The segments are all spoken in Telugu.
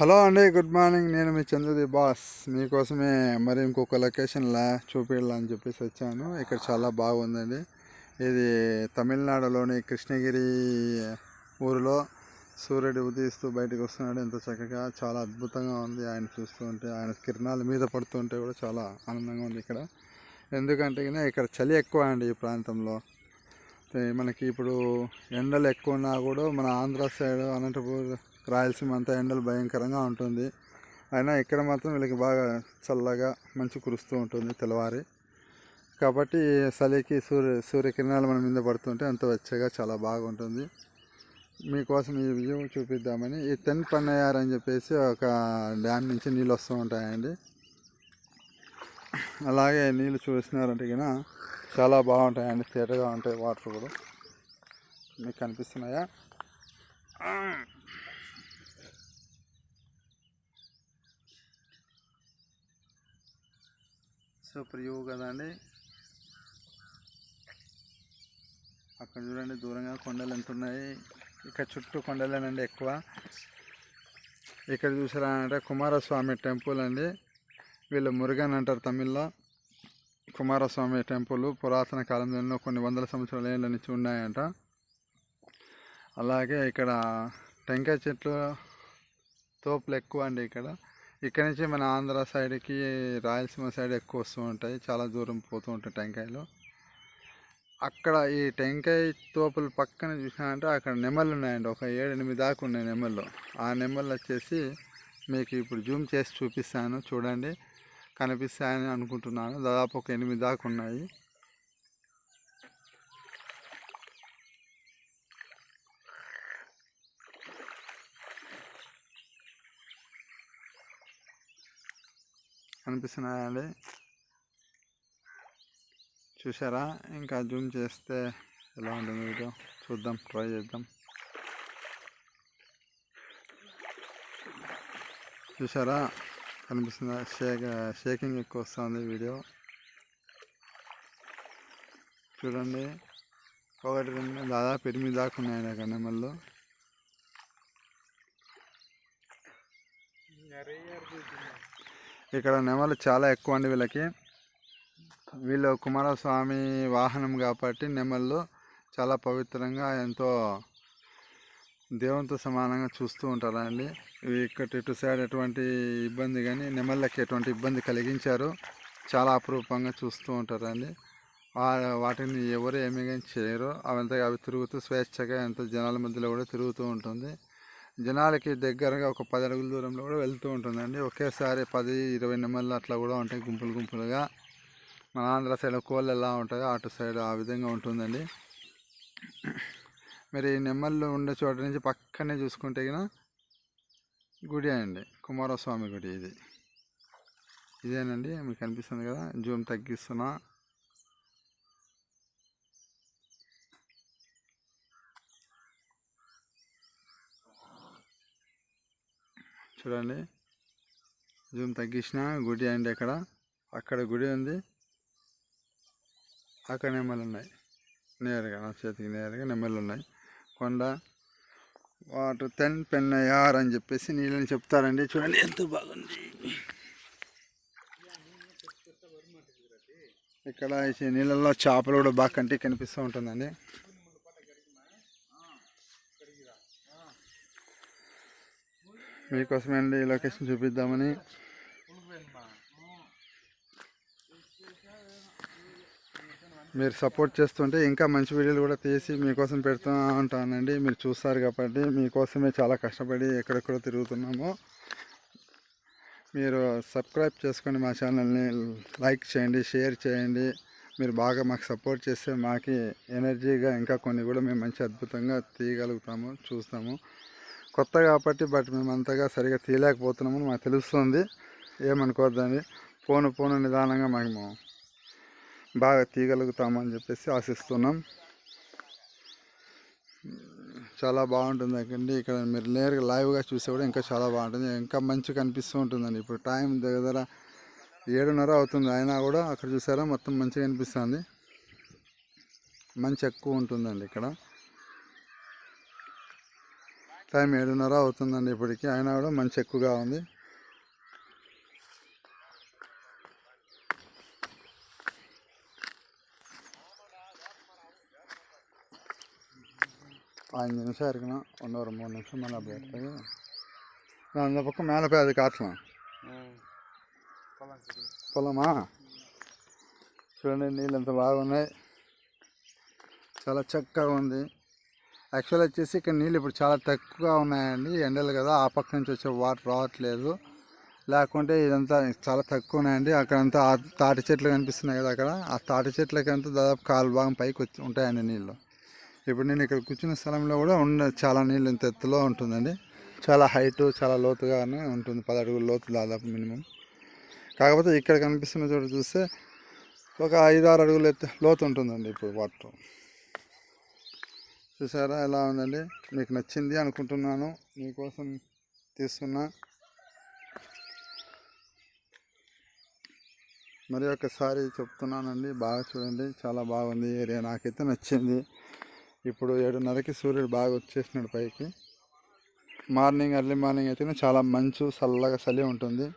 హలో అండి గుడ్ మార్నింగ్. నేను మీ చంద్రది బాస్. మీకోసమే మరి ఇంకొక లొకేషన్లా చూపించాలని చెప్పేసి వచ్చాను. ఇక్కడ చాలా బాగుందండి. ఇది తమిళనాడులోని కృష్ణగిరి ఊరిలో సూర్యుడు ఉదయిస్తూ బయటకు వస్తున్నాడు. ఎంత చక్కగా చాలా అద్భుతంగా ఉంది. ఆయన చూస్తూ ఉంటే ఆయన కిరణాలు మీద పడుతుంటే కూడా చాలా ఆనందంగా ఉంది ఇక్కడ. ఎందుకంటే ఇక్కడ చలి ఎక్కువ అండి ఈ ప్రాంతంలో. మనకి ఇప్పుడు ఎండలు ఎక్కువ ఉన్నా కూడా మన ఆంధ్ర సైడ్ అనంతపూర్ రాయలసీమ అంతా ఎండలు భయంకరంగా ఉంటుంది. అయినా ఇక్కడ మాత్రం వీళ్ళకి బాగా చల్లగా మంచి కురుస్తూ ఉంటుంది తెల్లవారి. కాబట్టి చలికి సూర్య సూర్యకిరణాలు మన మీద పడుతుంటే అంత వెచ్చగా చాలా బాగుంటుంది. మీకోసం ఈ వ్యూ చూపిద్దామని ఈ తెన్ పన్నయ్యార్ అని చెప్పేసి ఒక డ్యామ్ నుంచి నీళ్ళు వస్తూ ఉంటాయండి. అలాగే నీళ్ళు చూసినారంటే కన్నా చాలా బాగుంటాయండి. తేటగా ఉంటాయి వాటర్ కూడా. మీకు కనిపిస్తున్నాయా? ప్రియో కదా కదండి అక్కడ చూడండి దూరంగా కొండలు ఎంత ఉన్నాయి. ఇక్కడ చుట్టూ కొండలేనండి ఎక్కువ. ఇక్కడ చూసారా అంటే కుమారస్వామి టెంపుల్ అండి. వీళ్ళు మురుగన్ అంటారు తమిళ్ళో. కుమారస్వామి టెంపుల్ పురాతన కాలంలో కొన్ని వందల సంవత్సరాల ఏళ్ళ నుంచి ఉన్నాయంట. అలాగే ఇక్కడ టెంకాయ చెట్లు తోపులు ఎక్కువ అండి ఇక్కడ. ఇక్కడ నుంచి మన ఆంధ్ర సైడ్కి రాయలసీమ సైడ్ ఎక్కువ వస్తూ ఉంటాయి. చాలా దూరం పోతూ ఉంటాయి టెంకాయలు. అక్కడ ఈ టెంకాయ తోపులు పక్కన చూసినారంటే అక్కడ నెమళ్ళు ఉన్నాయండి. ఒక ఏడు ఎనిమిది దాకా ఉన్నాయి నెమళ్ళు. ఆ నెమళ్ళు వచ్చేసి మీకు ఇప్పుడు జూమ్ చేసి చూపిస్తాను. చూడండి. కనిపిస్తాయని అనుకుంటున్నాను. దాదాపు ఒక ఎనిమిది దాకా ఉన్నాయి. కనిపిస్తున్నాయండి చూసారా ఇంకా జూమ్ చేస్తే ఎలా ఉంటుంది వీడియో? చూద్దాం ట్రై చేద్దాం. చూసారా కనిపిస్తుంది షేక్ షేకింగ్ ఎక్కువ వస్తుంది వీడియో. చూడండి. ఒకటి రెండు దాదాపు ఎనిమిది దాకా ఉన్నాయండి అక్కడ నెమళ్ళు ఇక్కడ నెమలు చాలా ఎక్కువ అండి వీళ్ళకి. వీళ్ళు కుమారస్వామి వాహనం కాబట్టి నెమళ్ళు చాలా పవిత్రంగా ఎంతో దేవునితో సమానంగా చూస్తూ ఉంటారండి. ఇక్కడ ఇటు సైడ్ ఎటువంటి ఇబ్బంది కానీ నెమళ్ళకి ఎటువంటి ఇబ్బంది కలిగించారు చాలా అపురూపంగా చూస్తూ ఉంటారండి. వాటిని ఎవరు ఏమీ కానీ చేయరు. అవంతా అవి తిరుగుతూ స్వేచ్ఛగా ఎంత జనాల మధ్యలో కూడా తిరుగుతూ ఉంటుంది. జనాలకి దగ్గరగా ఒక పది అడుగుల దూరంలో కూడా వెళ్తూ ఉంటుందండి. ఒకేసారి పది ఇరవై నెమళ్ళు అట్లా కూడా ఉంటాయి గుంపులు గుంపులుగా. మన ఆంధ్ర సైడ్ కోళ్ళు ఎలా ఉంటాయో అటు సైడ్ ఆ విధంగా ఉంటుందండి. మరి ఈ నెమ్మళ్ళు ఉండే చోట నుంచి పక్కనే చూసుకుంటే గిన గుడి అండి. కుమారస్వామి గుడి ఇది. ఇదేనండి మీకు కనిపిస్తుంది కదా? జూమ్ తగ్గిస్తున్నా. చూడండి. జూమ్ తగ్గించిన గుడి అండి అక్కడ అక్కడ గుడి ఉంది. అక్కడ నెమ్మలు ఉన్నాయి. నేరుగా నా చేతికి నేరుగా నెమ్మలు ఉన్నాయి. కొండ వాటర్ తెన్ పెన్నయార్ అని చెప్పేసి నీళ్ళని చెప్తారండి. చూడండి ఎంత బాగుంది. ఇక్కడ నీళ్ళల్లో చేపలు కూడా బాగా కంటికి కనిపిస్తూ ఉంటుందండి. మీకోసమే అండి ఈ లొకేషన్ చూపిద్దామని. మీరు సపోర్ట్ చేస్తుంటే ఇంకా మంచి వీడియోలు కూడా తీసి మీకోసం పెడుతూ ఉంటానండి. మీరు చూస్తారు కాబట్టి మీకోసమే చాలా కష్టపడి ఎక్కడెక్కడో తిరుగుతున్నాము. మీరు సబ్స్క్రైబ్ చేసుకొని మా ఛానల్ని లైక్ చేయండి షేర్ చేయండి. మీరు బాగా మాకు సపోర్ట్ చేస్తే మాకి ఎనర్జీగా ఇంకా కొన్ని కూడా మేము మంచి అద్భుతంగా తీయగలుగుతాము చూస్తాము. కొత్త కాబట్టి బట్ మేము అంతగా సరిగా తీయలేకపోతున్నామని మాకు తెలుస్తుంది. ఏమనుకోద్దని పోను పోను నిదానంగా మేము బాగా తీయగలుగుతామని చెప్పేసి ఆశిస్తున్నాం. చాలా బాగుంటుంది అండి. ఇక్కడ మీరు నేరుగా లైవ్గా చూసే కూడా ఇంకా చాలా బాగుంటుంది. ఇంకా మంచి కనిపిస్తూ ఉంటుందండి. ఇప్పుడు టైం దగ్గర ఏడున్నర అవుతుంది. అయినా కూడా అక్కడ చూసారా మొత్తం మంచిగా కనిపిస్తుంది. మంచి ఎక్కువ ఉంటుందండి ఇక్కడ. టైం ఏడున్నర అవుతుందండి ఇప్పటికి అయినా కూడా మంచి ఎక్కువగా ఉంది ఐదు నిమిషం ఇరికినా ఒన్నూరు మూడు నిమిషం మళ్ళీ పెడతాయి அந்த பக்கம் மேலே போய் அது காட்டலாம் పొలమా చూడండి నీళ్ళు ఎంత బాగున్నాయి చాలా చక్కగా ఉంది యాక్చువల్ వచ్చేసి ఇక్కడ నీళ్ళు ఇప్పుడు చాలా తక్కువగా ఉన్నాయండి ఎండలు కదా ఆ పక్క నుంచి వచ్చే వాటర్ రావట్లేదు. లేకుంటే ఇదంతా చాలా తక్కువ ఉన్నాయండి. అక్కడంతా ఆ తాటి చెట్లు కనిపిస్తున్నాయి కదా అక్కడ ఆ తాటి చెట్లకంతా దాదాపు కాలు భాగం పైకి వచ్చి ఉంటాయండి నీళ్ళు. ఇప్పుడు నేను ఇక్కడ కూర్చున్న స్థలంలో కూడా ఉన్న చాలా నీళ్ళు ఇంత ఎత్తులో ఉంటుందండి. చాలా హైటు చాలా లోతుగానే ఉంటుంది పది అడుగుల లోతు దాదాపు మినిమం. కాకపోతే ఇక్కడ కనిపిస్తున్న చోట చూస్తే ఒక ఐదు ఆరు అడుగులు ఎత్తు లోతు ఉంటుందండి ఇప్పుడు వాటర్. చూసారా ఎలా ఉందండి? మీకు నచ్చింది అనుకుంటున్నాను. మీకోసం తీస్తున్నా. మరి ఒకసారి చెప్తున్నానండి. బాగా చూడండి. చాలా బాగుంది. ఏరియా నాకైతే నచ్చింది. ఇప్పుడు ఏడున్నరకి సూర్యుడు బాగా వచ్చేసినాడు పైకి. మార్నింగ్ ఎర్లీ మార్నింగ్ అయితే చాలా మంచు చల్లగా చలి ఉంటుంది.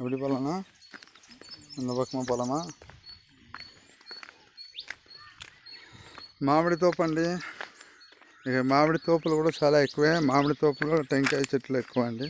எப்படி போகலாண்ணா இந்த பக்கமாக போகலாமா మామిడి తోపు అండి ఇక మామిడి తోపులు కూడా చాలా ఎక్కువే మామిడి తోపులో టెంకాయ చెట్లు ఎక్కువ అండి